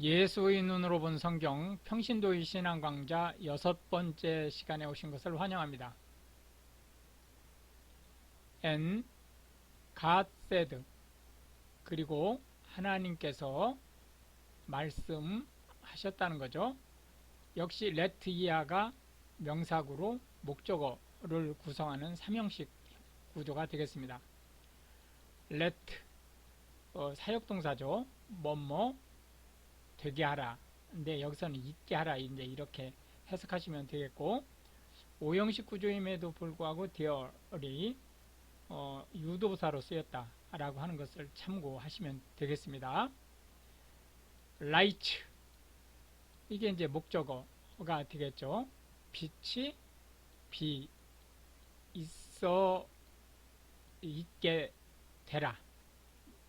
예수의 눈으로 본 성경 평신도의 신앙 강좌 여섯 번째 시간에 오신 것을 환영합니다. and God said 그리고 하나님께서 말씀하셨다는 거죠. 역시 let 이하가 명사구로 목적어를 구성하는 삼형식 구조가 되겠습니다. let 어, 사역동사죠. 뭐뭐 되게 하라. 근데 여기서는 있게 하라. 이제 이렇게 해석하시면 되겠고 오형식 구조임에도 불구하고 dear이 어, 유도사로 쓰였다라고 하는 것을 참고하시면 되겠습니다. light 이게 이제 목적어가 되겠죠. 빛이 비 있어 있게 되라.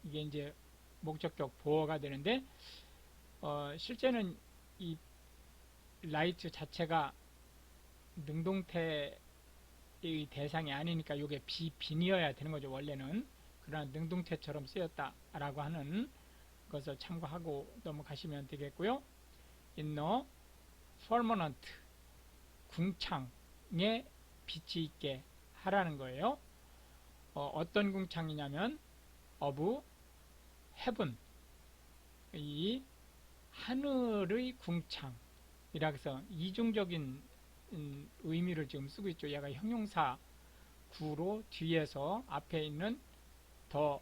이게 이제 목적격 보어가 되는데 어, 실제는 이 라이트 자체가 능동태의 대상이 아니니까 이게 비빈이어야 되는 거죠 원래는 그러나 능동태처럼 쓰였다라고 하는 것을 참고하고 넘어가시면 되겠고요. 인너 퍼머넌트 궁창에 빛이 있게 하라는 거예요. 어, 떤 궁창이냐면 of heaven 이 하늘의 궁창 이라 해서 이중적인 음, 의미를 지금 쓰고 있죠. 얘가 형용사 구로 뒤에서 앞에 있는 더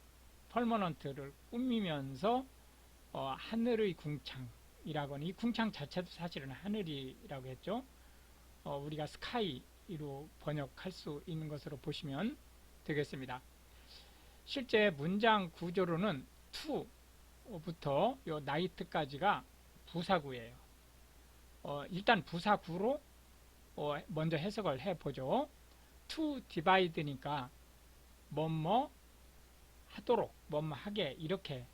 펄머넌트를 꾸미면서 어, 하늘의 궁창이라고 하는 이 궁창 자체도 사실은 하늘이라고 했죠. 어, 우리가 스카이로 번역할 수 있는 것으로 보시면 되겠습니다. 실제 문장 구조로는 to 부터 요 night까지가 부사구예요. 어, 일단 부사구로 어, 먼저 해석을 해보죠. to divide니까 뭐뭐 하도록 뭐뭐 하게 이렇게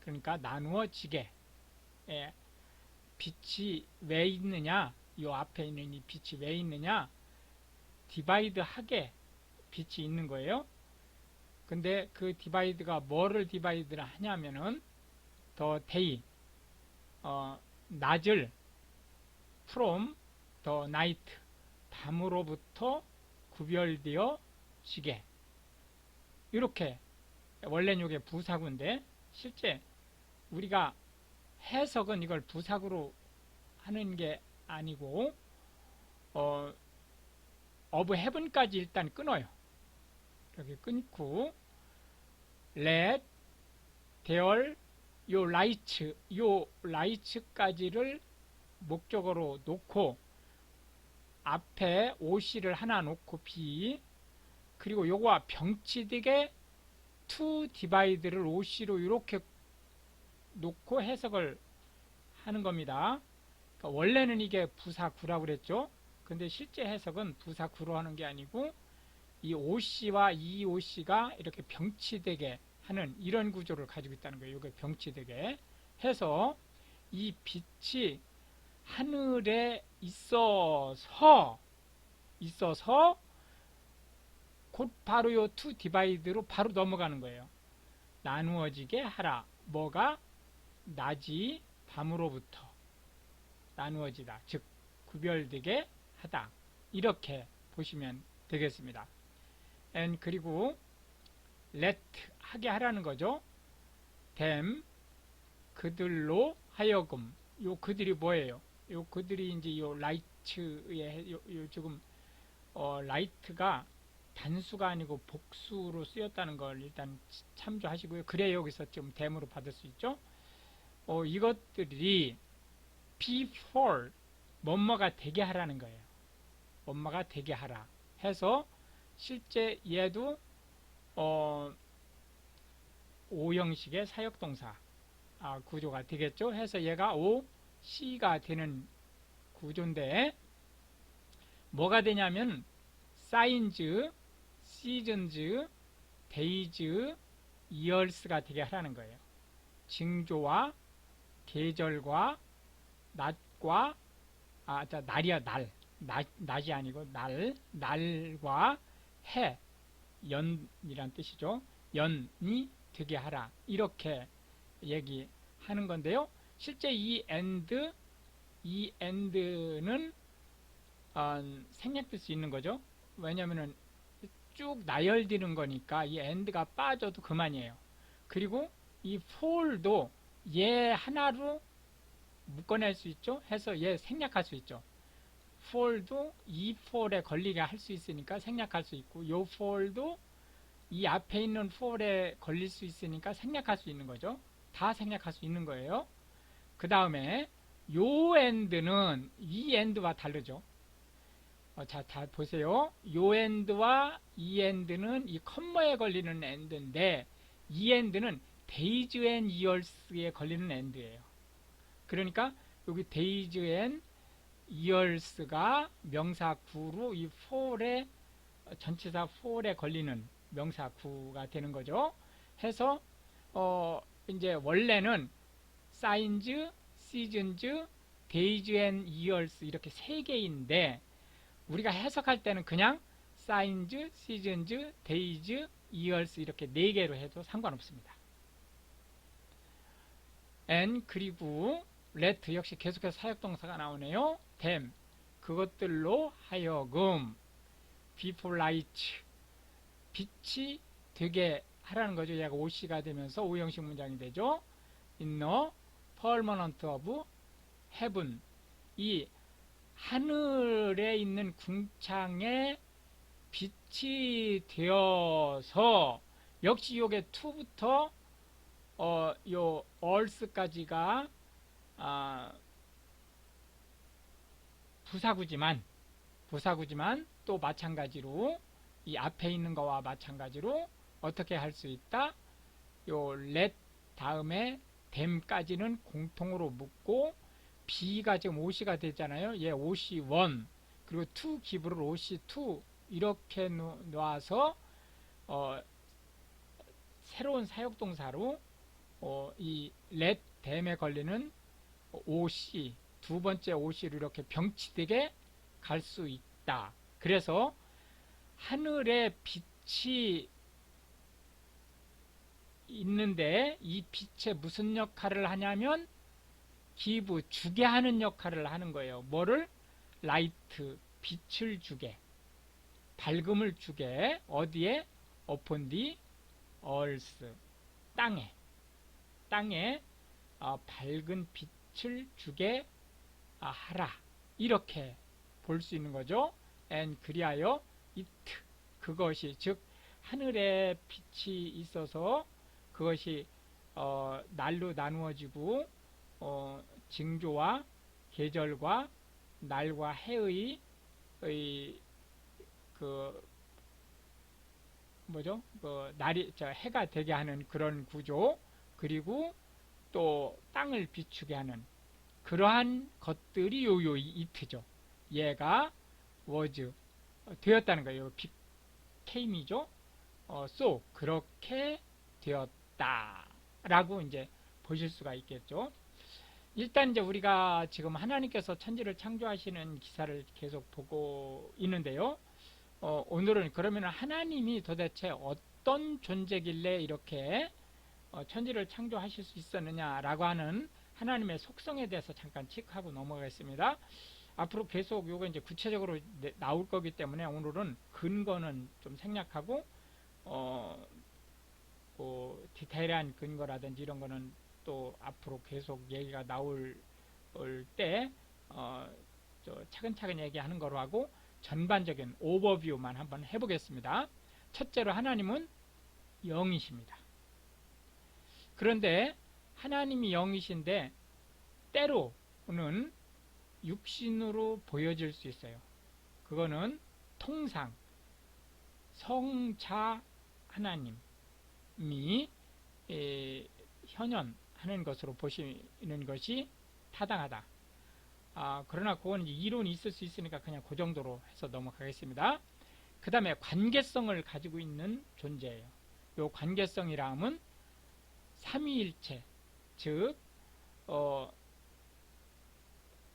그러니까 나누어지게 예, 빛이 왜 있느냐 요 앞에 있는 이 빛이 왜 있느냐 디바이드 하게 빛이 있는 거예요. 근데 그 디바이드가 뭐를 디바이드를 하냐면은 더 데이 어, 낮을 from the night 밤으로부터 구별되어 지게 이렇게 원래는 이게 부사구인데 실제 우리가 해석은 이걸 부사구로 하는 게 아니고 어, of heaven까지 일단 끊어요. 이렇게 끊고 let there 요 라이츠 요 라이츠까지를 목적어로 놓고 앞에 OC를 하나 놓고 B 그리고 요거와 병치되게 to divide를 OC로 이렇게 놓고 해석을 하는 겁니다. 그러니까 원래는 이게 부사구라고 그랬죠. 근데 실제 해석은 부사구로 하는 게 아니고 이 OC와 이 OC가 이렇게 병치되게 하는 이런 구조를 가지고 있다는 거예요. 이게 병치되게 해서 이 빛이 하늘에 있어서 있어서 곧 바로 요 투 디바이드로 바로 넘어가는 거예요. 나누어지게 하라. 뭐가 낮이 밤으로부터 나누어지다. 즉 구별되게 하다. 이렇게 보시면 되겠습니다. and 그리고 let 하게 하라는 거죠. them 그들로 하여금 요 그들이 뭐예요? 요 그들이 이제 요 라이트의 요, 요 지금 어 라이트가 단수가 아니고 복수로 쓰였다는 걸 일단 참조하시고요. 그래 여기서 좀 댐으로 받을 수 있죠. 어 이것들이 before 뭐뭐가 되게 하라는 거예요. 뭐뭐가 되게 하라 해서 실제 얘도 어, 오형식의 사역동사 아, 구조가 되겠죠. 해서 얘가 O, C가 되는 구조인데 뭐가 되냐면 사인즈, 시즌즈, 데이즈, 이얼스가 되게 하라는 거예요. 징조와 계절과 낮과 아, 자, 날이야, 날. 낮, 낮이 아니고 날, 날과 해, 연이란 뜻이죠. 연이 되게 하라. 이렇게 얘기하는 건데요. 실제 이 and, 이 and는 어, 생략될 수 있는 거죠. 왜냐면은 쭉 나열되는 거니까 이 and가 빠져도 그만이에요. 그리고 이 for도 얘 하나로 묶어낼 수 있죠. 해서 얘 생략할 수 있죠. For도 이 for에 걸리게 할 수 있으니까 생략할 수 있고 요 for도 이 앞에 있는 for에 걸릴 수 있으니까 생략할 수 있는 거죠. 다 생략할 수 있는 거예요. 그 다음에 요 end는 이 end와 다르죠. 어, 자, 다 보세요. 요 end와 이 end는 이 컴마에 걸리는 end인데 이 end는 days and years에 걸리는 end예요. 그러니까 여기 years가 명사 구로 이 for에 전치사 for에 걸리는 명사 구가 되는 거죠. 해서 어 이제 원래는 signs, seasons, days and years 이렇게 세 개인데 우리가 해석할 때는 그냥 signs, seasons, days, years 이렇게 네 개로 해도 상관없습니다. and 그리고 let 역시 계속해서 사역동사가 나오네요. them 그것들로 하여금 before light 빛이 되게 하라는 거죠. 얘가 OC가 되면서 오형식 문장이 되죠. in the permanent of heaven 이 하늘에 있는 궁창에 빛이 되어서 역시 요게 to부터 어, 요 earth까지가 아, 부사구지만 부사구지만 또 마찬가지로 이 앞에 있는 거와 마찬가지로 어떻게 할 수 있다? 요 let 다음에 them까지는 공통으로 묶고 B가 지금 OC가 됐잖아요. 얘 OC1 그리고 to 기브를 OC2 이렇게 놓아서 어, 새로운 사역동사로 어, 이 let them에 걸리는 OC 두 번째 OC로 이렇게 병치되게 갈 수 있다. 그래서 하늘에 빛이 있는데 이 빛에 무슨 역할을 하냐면 기부 주게 하는 역할을 하는 거예요. 뭐를 라이트 빛을 주게 밝음을 주게 어디에 the earth 땅에 땅에 어, 밝은 빛 을 주게 아, 하라 이렇게 볼 수 있는 거죠. and 그리하여 it 그것이 즉 하늘에 빛이 있어서 그것이 어, 날로 나누어지고 어, 징조와 계절과 날과 해의 의, 그 뭐죠? 그 날이 저 해가 되게 하는 그런 구조 그리고 또 땅을 비추게 하는 그러한 것들이 요요 이트죠. 얘가 was 되었다는 거예요. became이죠. 어, so 그렇게 되었다라고 이제 보실 수가 있겠죠. 일단 이제 우리가 지금 하나님께서 천지를 창조하시는 기사를 계속 보고 있는데요. 어, 오늘은 그러면 하나님이 도대체 어떤 존재길래 이렇게 어, 천지를 창조하실 수 있었느냐라고 하는 하나님의 속성에 대해서 잠깐 체크하고 넘어가겠습니다. 앞으로 계속 요거 이제 구체적으로 나올 거기 때문에 오늘은 근거는 좀 생략하고 어, 그 디테일한 근거라든지 이런 거는 또 앞으로 계속 얘기가 나올 때 어, 차근차근 얘기하는 거로 하고 전반적인 오버뷰만 한번 해보겠습니다. 첫째로 하나님은 영이십니다. 그런데 하나님이 영이신데 때로는 육신으로 보여질 수 있어요. 그거는 통상 성자 하나님이 현현하는 것으로 보시는 것이 타당하다. 아, 그러나 그건 이론이 있을 수 있으니까 그냥 그 정도로 해서 넘어가겠습니다. 그 다음에 관계성을 가지고 있는 존재예요. 요 관계성이라 면 삼위일체, 즉, 어,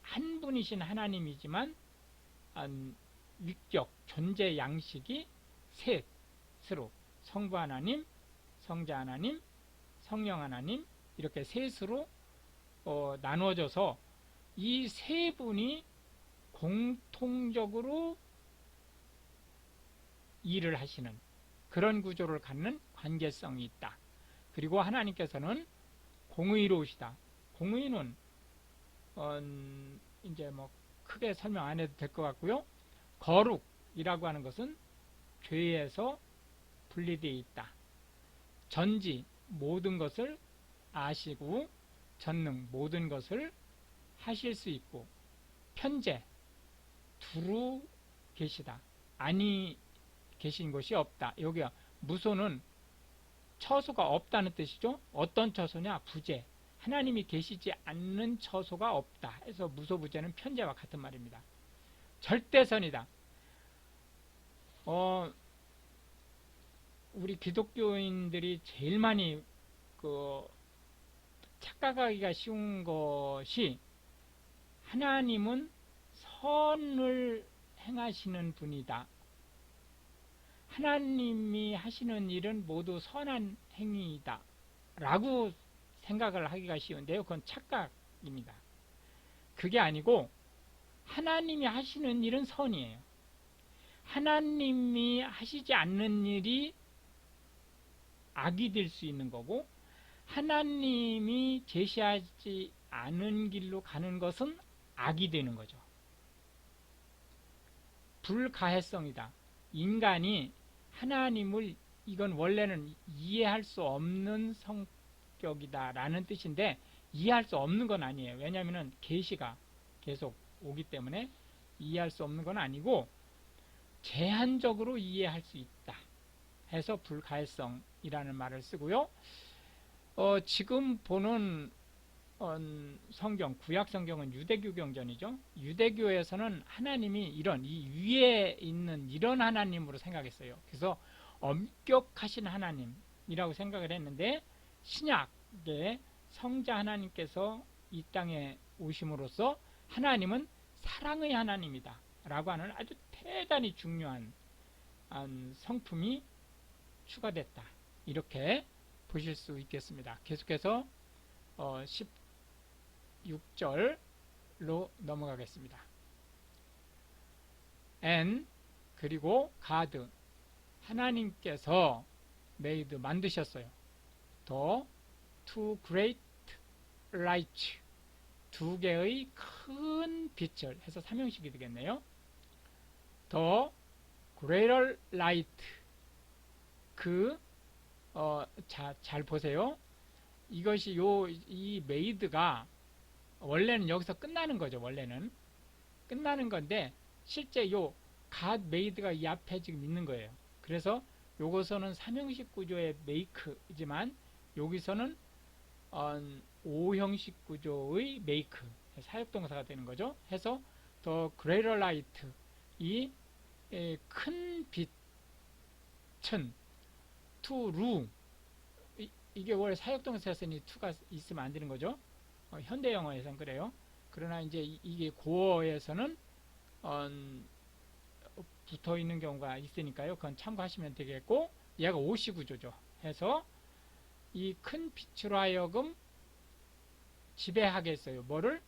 한 분이신 하나님이지만 음, 위격, 존재 양식이 셋으로 성부 하나님, 성자 하나님, 성령 하나님 이렇게 셋으로 어, 나누어져서 이 세 분이 공통적으로 일을 하시는 그런 구조를 갖는 관계성이 있다. 그리고 하나님께서는 공의로우시다. 공의는 어, 이제 뭐 크게 설명 안 해도 될 것 같고요. 거룩이라고 하는 것은 죄에서 분리되어 있다. 전지 모든 것을 아시고 전능 모든 것을 하실 수 있고 편재 두루 계시다. 아니 계신 것이 없다. 여기가 무소는 처소가 없다는 뜻이죠. 어떤 처소냐? 부재. 하나님이 계시지 않는 처소가 없다. 해서 무소부재는 편재와 같은 말입니다. 절대선이다. 어, 우리 기독교인들이 제일 많이 그 착각하기가 쉬운 것이 하나님은 선을 행하시는 분이다. 하나님이 하시는 일은 모두 선한 행위이다. 라고 생각을 하기가 쉬운데요. 그건 착각입니다. 그게 아니고 하나님이 하시는 일은 선이에요. 하나님이 하시지 않는 일이 악이 될 수 있는 거고 하나님이 제시하지 않은 길로 가는 것은 악이 되는 거죠. 불가해성이다. 인간이 하나님을 이건 원래는 이해할 수 없는 성격이다라는 뜻인데 이해할 수 없는 건 아니에요. 왜냐하면 계시가 계속 오기 때문에 이해할 수 없는 건 아니고 제한적으로 이해할 수 있다. 해서 불가해성이라는 말을 쓰고요. 어, 지금 보는 어, 성경, 구약 성경은 유대교 경전이죠. 유대교에서는 하나님이 이런 이 위에 있는 이런 하나님으로 생각했어요. 그래서 엄격하신 하나님이라고 생각을 했는데 신약의 성자 하나님께서 이 땅에 오심으로써 하나님은 사랑의 하나님이다. 라고 하는 아주 대단히 중요한 성품이 추가됐다. 이렇게 보실 수 있겠습니다. 계속해서 어, 16절로 넘어가겠습니다. and 그리고 God 하나님께서 made 만드셨어요. the two great lights 두 개의 큰 빛을 해서 삼형식이 되겠네요. the greater light 그 어, 자, 잘 보세요. 이것이 요 이 메이드가 원래는 여기서 끝나는 거죠. 원래는 끝나는 건데 실제 요 갓 메이드가 이 앞에 지금 있는 거예요. 그래서 요것은 삼형식 구조의 메이크이지만 여기서는 어, 오형식 구조의 메이크 사역동사가 되는 거죠. 해서 더 그레이터 라이트 이큰 빛은 투루 이게 원래 사역동사였으니 투가 있으면 안 되는 거죠. 어, 현대 영어에서는 그래요. 그러나 이제 이게 고어에서는 어, 붙어 있는 경우가 있으니까요. 그건 참고하시면 되겠고 얘가 오시 구조죠. 해서 이 큰 빛으로 하여금 지배하겠어요. 뭐를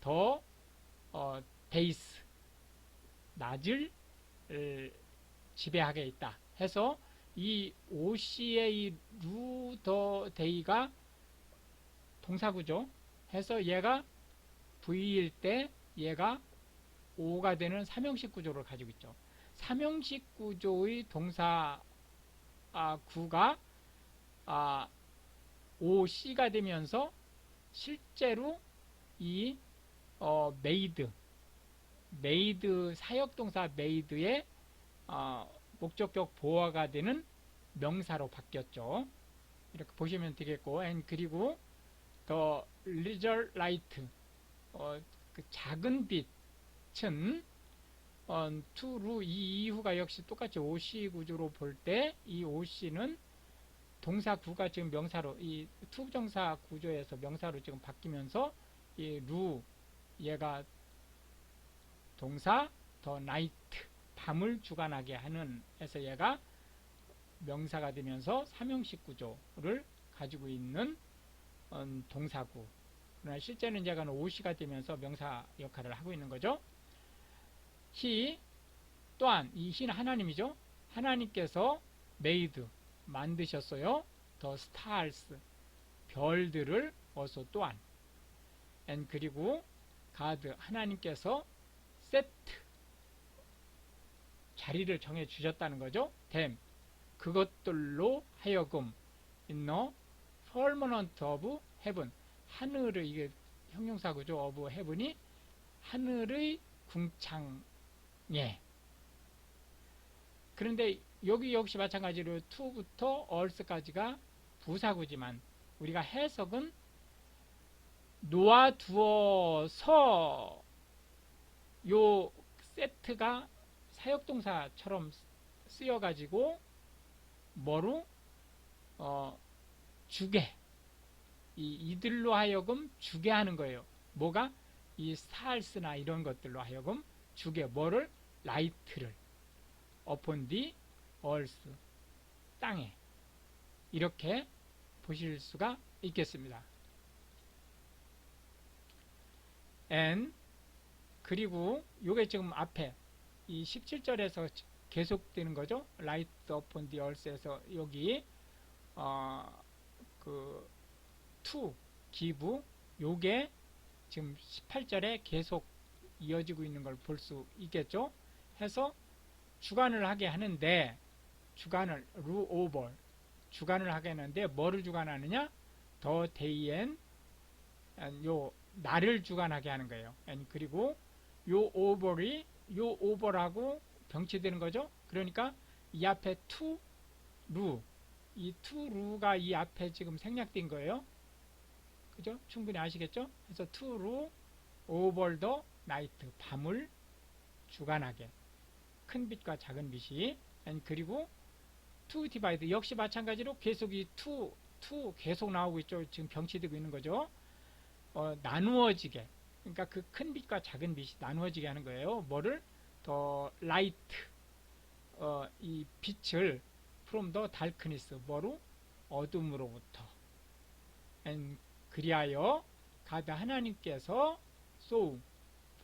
더 어, 베이스 낮을 지배하게 있다. 해서 이 OC의 이 루더 데이가 동사구죠. 해서 얘가 V일 때 얘가 O가 되는 삼형식 구조를 가지고 있죠. 삼형식 구조의 동사 아, 구가 아, OC가 되면서 실제로 이 어, 메이드 메이드 사역동사 메이드의 어, 목적격 보호가 되는 명사로 바뀌었죠. 이렇게 보시면 되겠고, 그리고 더 리절 라이트 어, 그 작은 빛은 어, 투루 이 이후가 역시 똑같이 오시 구조로 볼 때이 오시는 동사 구가 지금 명사로 이 투정사 구조에서 명사로 지금 바뀌면서 이 루 얘가 동사 더 나이트 밤을 주관하게 하는 해서 얘가 명사가 되면서 삼형식 구조를 가지고 있는 음, 동사구 그러나 실제는 그는 OC가 되면서 명사 역할을 하고 있는 거죠. he 또한 이 he는 하나님이죠. 하나님께서 made 만드셨어요. the stars 별들을 어서 또한 and 그리고 God 하나님께서 set 자리를 정해 주셨다는 거죠. them 그것들로 하여금 the firmament of heaven 하늘의 이게 형용사구죠. of heaven이 하늘의 궁창에. 그런데 여기 역시 마찬가지로 to부터 earth까지가 부사구지만 우리가 해석은 놓아두어서 요 세트가 사역동사처럼 쓰여가지고 뭐로? 어, 주게 이, 이들로 하여금 주게 하는 거예요. 뭐가 이 스타일스나 이런 것들로 하여금 주게 뭐를 라이트를 upon the earth 땅에 이렇게 보실 수가 있겠습니다. and 그리고 요게 지금 앞에 이 17절에서 계속되는 거죠. light upon the earth에서 여기 어 그 to give 요게 지금 18절에 계속 이어지고 있는 걸 볼 수 있겠죠. 해서 주관을 하게 하는데 주관을 루 오버 주관을 하게 하는데 뭐를 주관하느냐? 더 데이엔 요 날을 주관하게 하는 거예요. 그리고 요 오버이 요 오버라고 병치되는 거죠. 그러니까 이 앞에 to 루, 이 to 루가 이 앞에 지금 생략된 거예요. 그죠? 충분히 아시겠죠? 그래서 to 루 over the night 밤을 주관하게 큰 빛과 작은 빛이 그리고 to divide 역시 마찬가지로 계속 이 to to 계속 나오고 있죠. 지금 병치되고 있는 거죠. 어, 나누어지게 그러니까 그 큰 빛과 작은 빛이 나누어지게 하는 거예요. 뭐를 더 라이트 어, 이 빛을 from the darkness 뭐로 어둠으로부터 and 그리하여 가다 하나님께서 so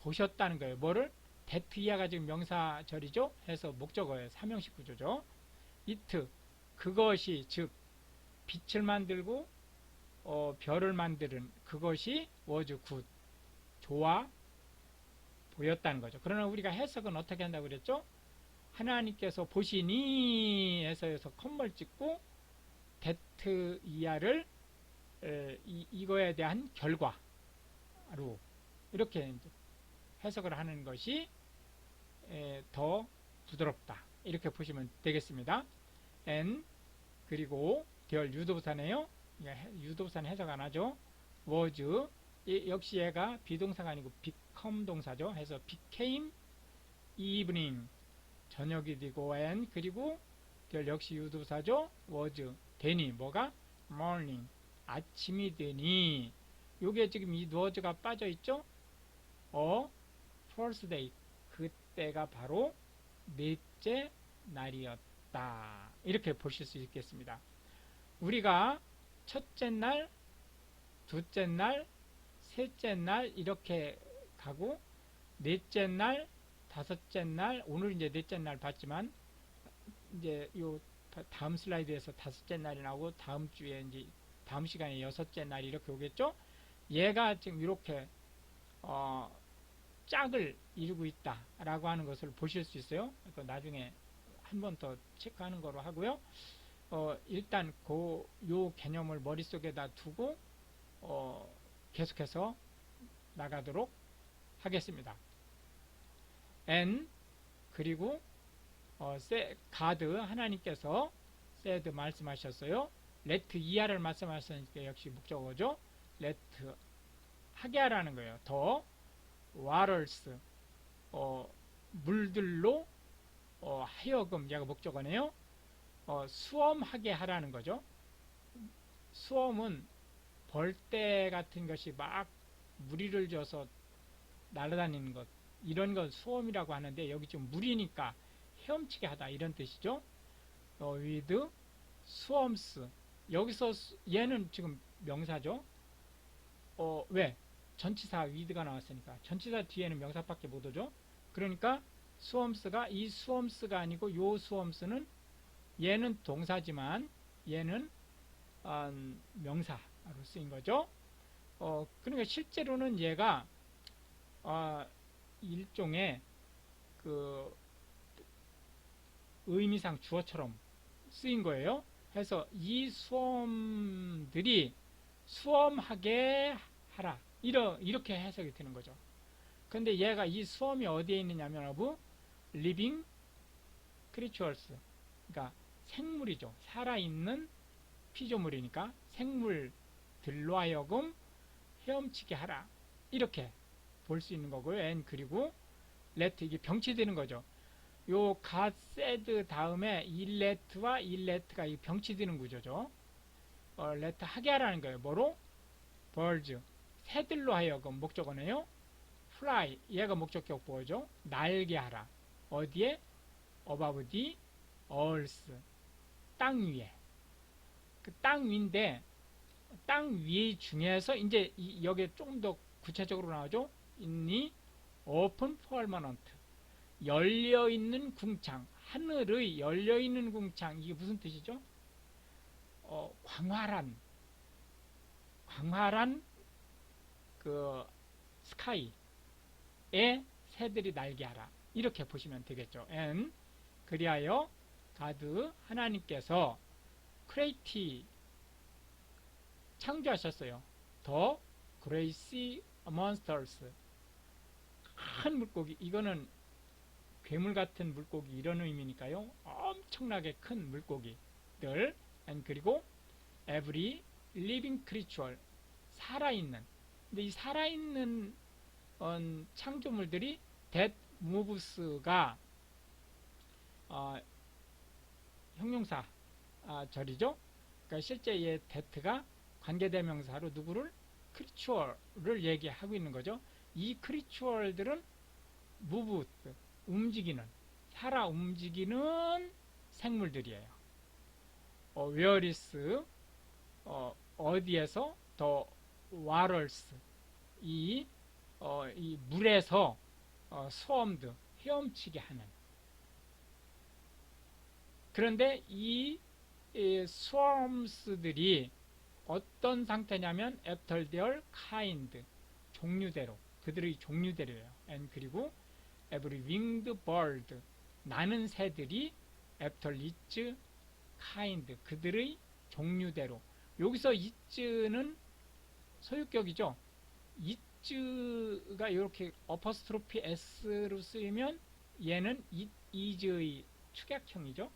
보셨다는 거예요. 뭐를 that 이하가 지금 명사절이죠. 해서 목적어예요. 삼형식 구조죠. it 그것이 즉 빛을 만들고 어, 별을 만드는 그것이 was 좋아 보였다는 거죠. 그러나 우리가 해석은 어떻게 한다고 그랬죠? 하나님께서 보시니 해서에서 컴벌 찍고 that 이하를 에, 이, 이거에 대한 결과로 이렇게 해석을 하는 것이 에, 더 부드럽다. 이렇게 보시면 되겠습니다. and 그리고 별 유도부사네요. 유도부사는 해석 안 하죠. was 역시 얘가 비동사가 아니고 become 동사죠. 해서 became evening 저녁이 되고 and 그리고 별 역시 유도부사죠. was 되니 뭐가 morning 아침이 되니 요게 지금 이 was가 빠져 있죠. 어 first day 그때가 바로 넷째 날이었다. 이렇게 보실 수 있겠습니다. 우리가 첫째 날, 둘째 날, 셋째 날 이렇게 가고 넷째 날, 다섯째 날, 오늘 이제 넷째 날 봤지만 이제 요 다음 슬라이드에서 다섯째 날이 나오고 다음 주에 이제 다음 시간에 여섯째 날 이렇게 오겠죠? 얘가 지금 이렇게 어, 짝을 이루고 있다라고 하는 것을 보실 수 있어요. 그 나중에 한 번 더 체크하는 거로 하고요. 어, 일단 그 요 개념을 머릿속에다 두고 어, 계속해서 나가도록 하겠습니다. N 그리고 어, 세, 가드 하나님께서 said 말씀하셨어요. let 이하를 말씀하셨으니까 역시 목적어죠. let 하게 하라는 거예요. 더 waters 어, 물들로 어, 하여금 얘가 목적어네요. 어, 수엄하게 하라는 거죠. 수엄은 벌떼 같은 것이 막 무리를 져서 날아다니는 것 이런 건 수엄이라고 하는데 여기 지금 물이니까 헤엄치게 하다 이런 뜻이죠. 어, with swarms 여기서 얘는 지금 명사죠. 어, 왜? 전치사 with가 나왔으니까. 전치사 뒤에는 명사밖에 못 오죠? 그러니까 swarms가 이 swarms가 아니고 요 swarms는 얘는 동사지만 얘는 음, 명사로 쓰인 거죠. 어, 그러니까 실제로는 얘가 어, 일종의 그 의미상 주어처럼 쓰인 거예요. 해서 이 수험들이 수험하게 하라. 이러, 이렇게 해석이 되는 거죠. 근데 얘가 이 수험이 어디에 있느냐면 어부 living creatures 그러니까 생물이죠. 살아있는 피조물이니까 생물들로 하여금 헤엄치게 하라. 이렇게 볼 수 있는 거고요. and 그리고 let 이게 병치되는 거죠. 요 got said 다음에 illet와 illet가 이 병치되는 구조죠. 어, let 하게 하라는 거예요. 뭐로? birds 새들로 하여금 목적어네요. fly 얘가 목적격 보호죠. 날게 하라. 어디에? above the earth 땅 위에 그 땅 위인데 땅 위 중에서 이제 이, 여기에 조금 더 구체적으로 나오죠. 있니 open permanent 열려 있는 궁창 하늘의 열려 있는 궁창 이게 무슨 뜻이죠? 어, 광활한 광활한 그 스카이에 새들이 날게 하라 이렇게 보시면 되겠죠. and 그리하여 가드 하나님께서 크레이티 창조하셨어요. 더 그레이시 몬스터스 큰 물고기 이거는 괴물 같은 물고기 이런 의미니까요. 엄청나게 큰 물고기들 and 그리고 every living creature 살아있는 근데 이 살아있는 어, 창조물들이 that moves가 어, 형용사 아, 절이죠. 그러니까 실제 이 that가 관계대명사로 누구를 크리추얼을 얘기하고 있는 거죠. 이 크리추얼들은 move 움직이는 살아 움직이는 생물들이에요. 어, is 어, 어디에서? 더 waters 이, 어, 이 물에서 어, 소음드 헤엄치게 하는. 그런데 이, 이 swarms들이 어떤 상태냐면 after their kind 종류대로 그들의 종류대로예요. and 그리고 every winged bird 나는 새들이 after its kind 그들의 종류대로 여기서 it는 소유격이죠. it가 이렇게 어퍼스트로피 s로 쓰이면 얘는 it is의 축약형이죠.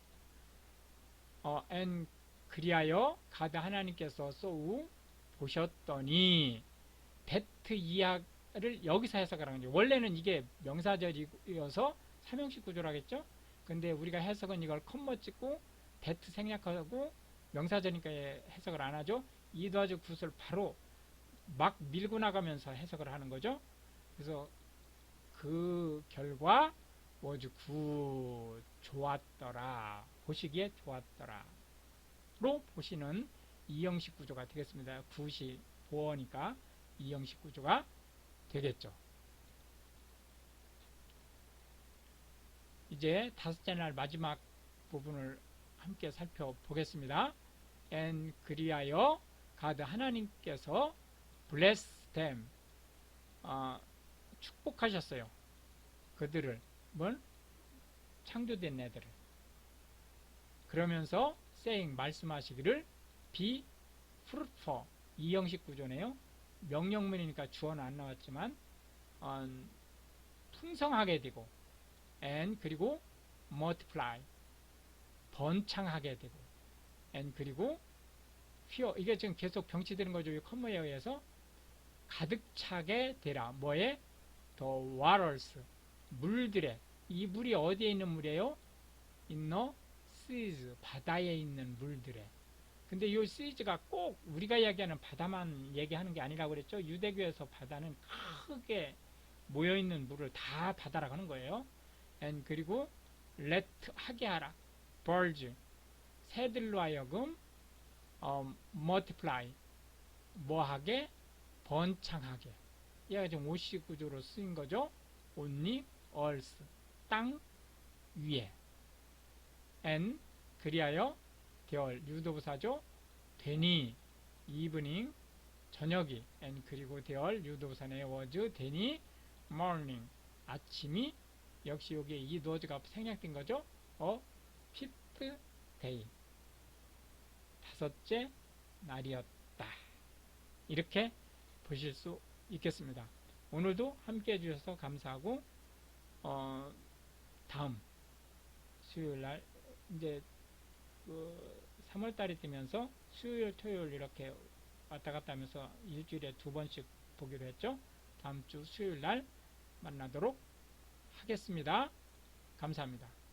어, and 그리하여 가드 하나님께서 쏘우 보셨더니 배트 이하 를 여기서 해석을 하는 거죠. 원래는 이게 명사절이어서 삼형식 구조라겠죠. 근데 우리가 해석은 이걸 컴머 찍고 배트 생략하고 명사절이니까 해석을 안 하죠. 이도아주 굿을 바로 막 밀고 나가면서 해석을 하는 거죠. 그래서 그 결과 워즈 굿 좋았더라 보시기에 좋았더라 로 보시는 이형식 구조가 되겠습니다. 굿이 보어니까 이형식 구조가 되겠죠. 이제 다섯째 날 마지막 부분을 함께 살펴보겠습니다. and 그리하여 가드 하나님께서 bless them 어, 축복하셨어요. 그들을 뭘 창조된 애들을 그러면서 saying 말씀하시기를 be fruitful 이 형식 구조네요. 명령문이니까 주어는 안 나왔지만 어, 풍성하게 되고 and 그리고 multiply 번창하게 되고 and 그리고 fear 이게 지금 계속 병치되는 거죠. 이 컴머에 의해서 가득 차게 되라. 뭐에? the waters 물들에 이 물이 어디에 있는 물이에요? the seas 바다에 있는 물들에 근데 이 시즈가 꼭 우리가 이야기하는 바다만 얘기하는 게 아니라고 그랬죠. 유대교에서 바다는 크게 모여있는 물을 다 바다라고 하는 거예요. and 그리고 let 하게 하라. birds 새들로 하여금 어, multiply 뭐하게 번창하게. 얘가 지금 오시 구조로 쓰인 거죠. only earth 땅 위에 and 그리하여 되얼 유도부사죠. 되니 evening 저녁이 and 그리고 유도부사의 was 되니 morning 아침이 역시 여기에 이 노즈가 생략된 거죠. 어 fifth day 다섯째 날이었다. 이렇게 보실 수 있겠습니다. 오늘도 함께 해주셔서 감사하고 어, 다음 수요일 날 이제 그 3월 달이 되면서 수요일 토요일 이렇게 왔다 갔다 하면서 일주일에 두 번씩 보기로 했죠. 다음 주 수요일 날 만나도록 하겠습니다. 감사합니다.